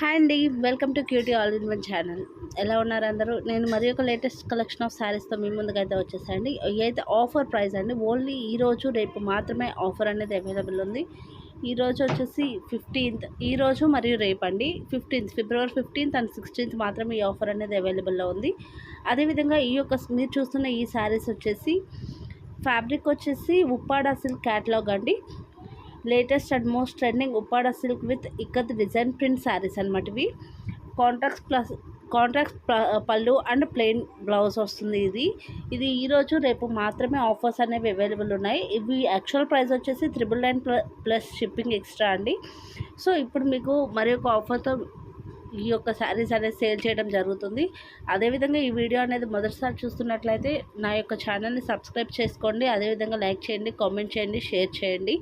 Hi అండి welcome to cutie all in one channel. ఎలా ఉన్నారు అందరూ? నేను మరి ఒక లేటెస్ట్ కలెక్షన్ ఆఫ్ శారీస్తో మీ ముందుకైతే వచ్చేసాయండి అయితే ఆఫర్ ప్రైస్ అండి. ఓన్లీ ఈరోజు రేపు మాత్రమే ఆఫర్ అనేది అవైలబుల్ ఉంది. ఈరోజు వచ్చేసి ఫిఫ్టీన్త్. ఈరోజు మరియు రేపు అండి. Fifteenth February fifteenth and sixteenth మాత్రమే ఈ ఆఫర్ అనేది అవైలబుల్లో ఉంది. అదేవిధంగా ఈ యొక్క మీరు చూస్తున్న ఈ శారీస్ వచ్చేసి ఫ్యాబ్రిక్ వచ్చేసి ఉప్పాడా సిల్క్ క్యాటలాగ్ అండి. Latest and most trending Uppada silk with ikat design print saris అనమాట ఇవి. కాంట్రాక్ట్స్ ప్లస్ కాంట్రాక్ట్ పళ్ళు అండ్ ప్లెయిన్ బ్లౌజ్ వస్తుంది ఇది. ఇది ఈరోజు రేపు మాత్రమే ఆఫర్స్ అనేవి అవైలబుల్ ఉన్నాయి. ఇవి యాక్చువల్ ప్రైస్ వచ్చేసి triple nine plus shipping extra అండి. సో ఇప్పుడు మీకు మరి ఒక ఆఫర్తో ఈ యొక్క శారీస్ అనేది సేల్ చేయడం జరుగుతుంది. అదేవిధంగా ఈ వీడియో అనేది మొదటిసారి చూస్తున్నట్లయితే నా యొక్క ఛానల్ని సబ్స్క్రైబ్ చేసుకోండి. అదేవిధంగా లైక్ చేయండి కామెంట్ చేయండి షేర్ చేయండి.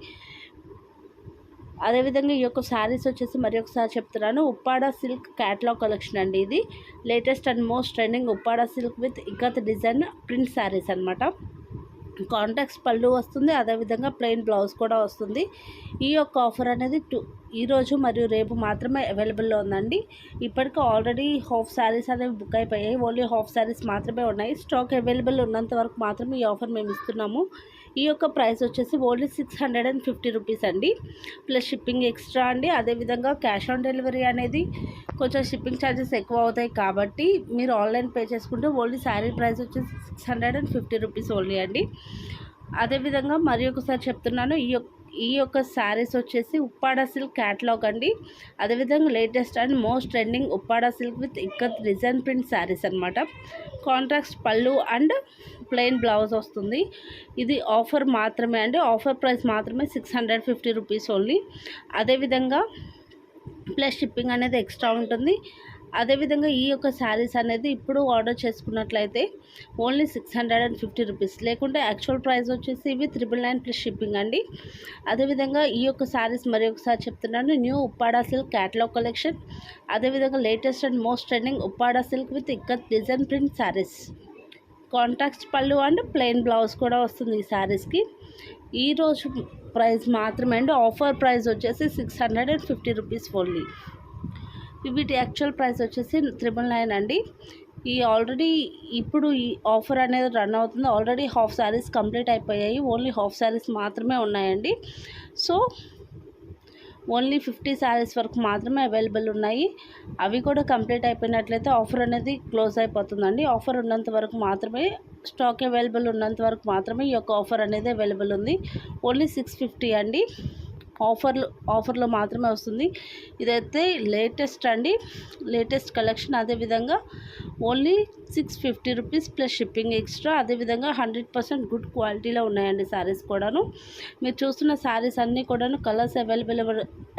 అదేవిధంగా ఈ యొక్క శారీస్ వచ్చేసి మరి ఒకసారి చెప్తున్నాను. ఉప్పాడ సిల్క్ క్యాట్లాగ్ కలెక్షన్ అండి ఇది. Latest and most trending Uppada silk with ikat design print saris అనమాట కాంటాక్ట్స్ పళ్ళు వస్తుంది. అదేవిధంగా ప్లెయిన్ బ్లౌజ్ కూడా వస్తుంది. ఈ యొక్క ఆఫర్ అనేది టూ ఈరోజు మరియు రేపు మాత్రమే అవైలబుల్లో ఉందండి. ఇప్పటికే ఆల్రెడీ హాఫ్ శారీస్ అనేవి బుక్ అయిపోయాయి. ఓన్లీ హాఫ్ శారీస్ మాత్రమే ఉన్నాయి. స్టాక్ అవైలబుల్ ఉన్నంత వరకు మాత్రమే ఈ ఆఫర్ మేము ఇస్తున్నాము. ఈ యొక్క ప్రైస్ వచ్చేసి only six hundred and fifty rupees అండి. ప్లస్ షిప్పింగ్ ఎక్స్ట్రా అండి. అదేవిధంగా క్యాష్ ఆన్ డెలివరీ అనేది కొంచెం షిప్పింగ్ ఛార్జెస్ ఎక్కువ అవుతాయి కాబట్టి మీరు ఆన్లైన్ పే చేసుకుంటే ఓన్లీ శారీ ప్రైస్ వచ్చేసి six hundred and fifty rupees only అండి. అదేవిధంగా మరి ఒకసారి చెప్తున్నాను. ఈ యొక్క ఈ యొక్క శారీస్ వచ్చేసి ఉప్పాడ సిల్క్ క్యాటలాగ్ అండి. అదేవిధంగా latest and most trending Uppada silk with ikat design print saris అనమాట కాంట్రాక్ట్స్ పళ్ళు అండ్ ప్లెయిన్ బ్లౌజ్ వస్తుంది. ఇది ఆఫర్ మాత్రమే అండి. ఆఫర్ ప్రైస్ మాత్రమే six hundred fifty rupees only అదేవిధంగా ప్లస్ షిప్పింగ్ అనేది ఎక్స్ట్రా ఉంటుంది. అదేవిధంగా ఈ యొక్క శారీస్ అనేది ఇప్పుడు ఆర్డర్ చేసుకున్నట్లయితే only six hundred and fifty rupees లేకుంటే యాక్చువల్ ప్రైస్ వచ్చేసి ఇవి త్రిబుల్ నైన్ ప్లస్ షిప్పింగ్ అండి. అదేవిధంగా ఈ యొక్క శారీస్ మరి ఒకసారి చెప్తున్నాను. New Uppada silk catalogue collection అదేవిధంగా latest and most trending Uppada silk with ikat design print saris. Contrast పళ్ళు అండ్ ప్లెయిన్ బ్లౌజ్ కూడా వస్తుంది ఈ శారీస్కి. ఈరోజు ప్రైస్ మాత్రమే అండి. ఆఫర్ ప్రైస్ వచ్చేసి six hundred and fifty rupees only వీటి యాక్చువల్ ప్రైస్ వచ్చేసి త్రిబుల్ నైన్ అండి. ఈ ఆల్రెడీ ఇప్పుడు ఈ ఆఫర్ అనేది రన్ అవుతుంది. ఆల్రెడీ హాఫ్ శారీస్ కంప్లీట్ అయిపోయాయి. ఓన్లీ హాఫ్ శారీస్ మాత్రమే ఉన్నాయండి. సో ఓన్లీ ఫిఫ్టీ శారీస్ వరకు మాత్రమే అవైలబుల్ ఉన్నాయి. అవి కూడా కంప్లీట్ అయిపోయినట్లయితే ఆఫర్ అనేది క్లోజ్ అయిపోతుందండి. ఆఫర్ ఉన్నంత వరకు మాత్రమే స్టాక్ అవైలబుల్ ఉన్నంత వరకు మాత్రమే ఈ యొక్క ఆఫర్ అనేది అవైలబుల్ ఉంది. ఓన్లీ సిక్స్ ఫిఫ్టీ అండి. ఆఫర్లు ఆఫర్లో మాత్రమే వస్తుంది. ఇదైతే లేటెస్ట్ అండి. లేటెస్ట్ కలెక్షన్ అదేవిధంగా only six fifty rupees plus shipping extra. అదేవిధంగా హండ్రెడ్ పర్సెంట్ గుడ్ క్వాలిటీలో ఉన్నాయండి శారీస్ కూడాను. మీరు చూస్తున్న శారీస్ అన్నీ కూడాను కలర్స్ అవైలబుల్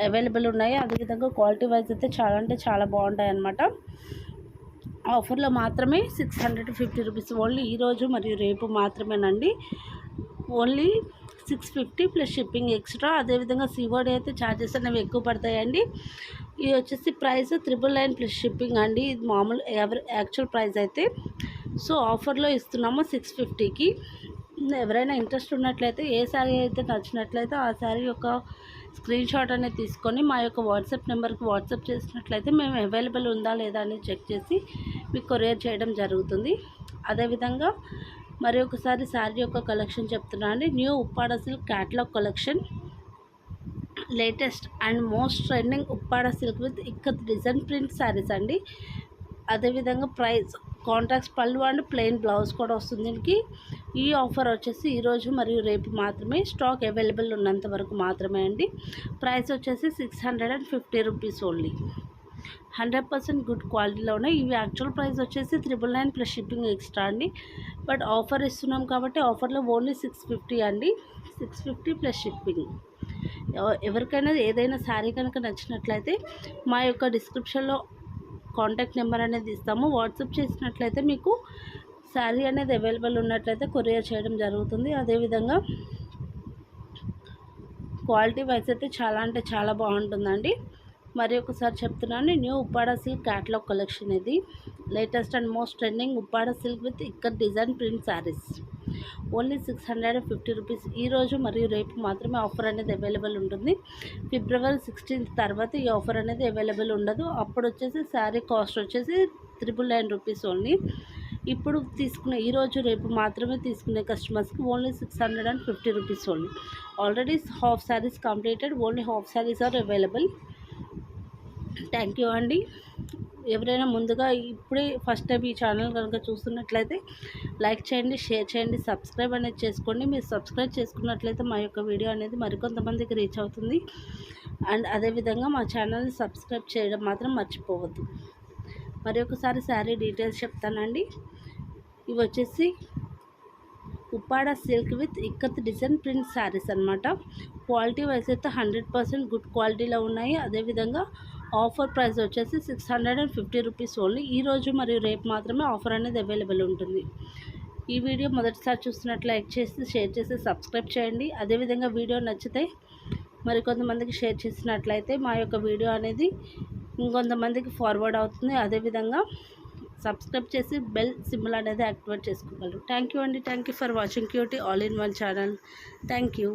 అవైలబుల్ ఉన్నాయి. అదేవిధంగా క్వాలిటీ వైజ్ అయితే చాలా అంటే చాలా బాగుంటాయి అన్నమాట. ఆఫర్లో మాత్రమే six hundred fifty rupees only ఈరోజు మరియు రేపు మాత్రమేనండి. Only six fifty plus shipping extra. అదేవిధంగా సివోడి అయితే ఛార్జెస్ అనేవి ఎక్కువ పడతాయండి. ఇది వచ్చేసి price triple nine plus shipping అండి. ఇది మామూలు ఎవరి యాక్చువల్ ప్రైస్ అయితే. సో ఆఫర్లో ఇస్తున్నాము సిక్స్ ఫిఫ్టీకి. ఎవరైనా ఇంట్రెస్ట్ ఉన్నట్లయితే ఏ శారీ అయితే నచ్చినట్లయితే ఆ శారీ యొక్క స్క్రీన్ షాట్ అనేది తీసుకొని మా యొక్క వాట్సాప్ నెంబర్కి వాట్సాప్ చేసినట్లయితే మేము అవైలబుల్ ఉందా లేదా అని చెక్ చేసి మీకు కొరియర్ చేయడం జరుగుతుంది. అదేవిధంగా మరి ఒకసారి శారీ యొక్క కలెక్షన్ చెప్తున్నా అండి. New Uppada silk catalogue collection. Latest and most trending Uppada silk with ikat design print saris అండి. అదేవిధంగా ప్రైస్ కాంట్రాక్ట్స్ పళ్ళు అండ్ ప్లెయిన్ బ్లౌజ్ కూడా వస్తుంది దీనికి. ఈ ఆఫర్ వచ్చేసి ఈరోజు మరియు రేపు మాత్రమే. స్టాక్ అవైలబుల్ ఉన్నంత వరకు మాత్రమే అండి. ప్రైస్ వచ్చేసి six hundred and fifty rupees only. Hundred percent good క్వాలిటీలో ఉన్నాయి. ఇవి యాక్చువల్ ప్రైస్ వచ్చేసి triple nine plus shipping extra అండి. బట్ ఆఫర్ ఇస్తున్నాం కాబట్టి ఆఫర్లో ఓన్లీ సిక్స్ ఫిఫ్టీ అండి. Six fifty plus shipping. ఎవరికైనా ఏదైనా శారీ కనుక నచ్చినట్లయితే మా యొక్క డిస్క్రిప్షన్లో కాంటాక్ట్ నెంబర్ అనేది ఇస్తాము. వాట్సాప్ చేసినట్లయితే మీకు శారీ అనేది అవైలబుల్ ఉన్నట్లయితే కొరియర్ చేయడం జరుగుతుంది. అదేవిధంగా క్వాలిటీ వైజ్ అయితే చాలా అంటే చాలా బాగుంటుందండి. మరి ఒకసారి చెప్తున్నాను new Uppada silk catalogue collection ఇది. Latest and most trending Uppada silk with ఇక్కడ design print saris. Only six hundred and fifty rupees. ఈరోజు మరియు రేపు మాత్రమే ఆఫర్ అనేది అవైలబుల్ ఉంటుంది. ఫిబ్రవరి సిక్స్టీన్త్ తర్వాత ఈ ఆఫర్ అనేది అవైలబుల్ ఉండదు. అప్పుడు వచ్చేసి శారీ కాస్ట్ వచ్చేసి త్రిపుల్ నైన్ రూపీస్ ఓన్లీ. ఇప్పుడు తీసుకునే ఈరోజు రేపు మాత్రమే తీసుకునే కస్టమర్స్కి only six hundred and fifty rupees only. Already half saris completed only half saris are available. Thank you అండి. ఎవరైనా ముందుగా ఇప్పుడే ఫస్ట్ టైం ఈ ఛానల్ కనుక చూస్తున్నట్లయితే లైక్ చేయండి షేర్ చేయండి సబ్స్క్రైబ్ అనేది చేసుకోండి. మీరు సబ్స్క్రైబ్ చేసుకున్నట్లయితే మా యొక్క వీడియో అనేది మరికొంతమందికి రీచ్ అవుతుంది. అండ్ అదేవిధంగా మా ఛానల్ని సబ్స్క్రైబ్ చేయడం మాత్రం మర్చిపోవద్దు. మరి ఒకసారి శారీ డీటెయిల్స్ చెప్తానండి. ఇవి వచ్చేసి Uppada silk with ikat design print saris అనమాట క్వాలిటీ వైజ్ అయితే హండ్రెడ్ పర్సెంట్ గుడ్ క్వాలిటీలో ఉన్నాయి. అదేవిధంగా ఆఫర్ ప్రైస్ వచ్చేసి six hundred and fifty rupees only. ఈరోజు మరియు రేపు మాత్రమే ఆఫర్ అనేది అవైలబుల్ ఉంటుంది. ఈ వీడియో మొదటిసారి చూస్తున్నట్లు లైక్ చేసి షేర్ చేసి సబ్స్క్రైబ్ చేయండి. అదేవిధంగా వీడియో నచ్చితే మరి కొంతమందికి షేర్ చేసినట్లయితే మా యొక్క వీడియో అనేది ఇంకొంతమందికి ఫార్వర్డ్ అవుతుంది. అదేవిధంగా సబ్స్క్రైబ్ చేసి బెల్ సింబల్ అనేది యాక్టివేట్ చేసుకోగలరు. థ్యాంక్ యూ అండి. Thank you for watching QT all in one channel thank you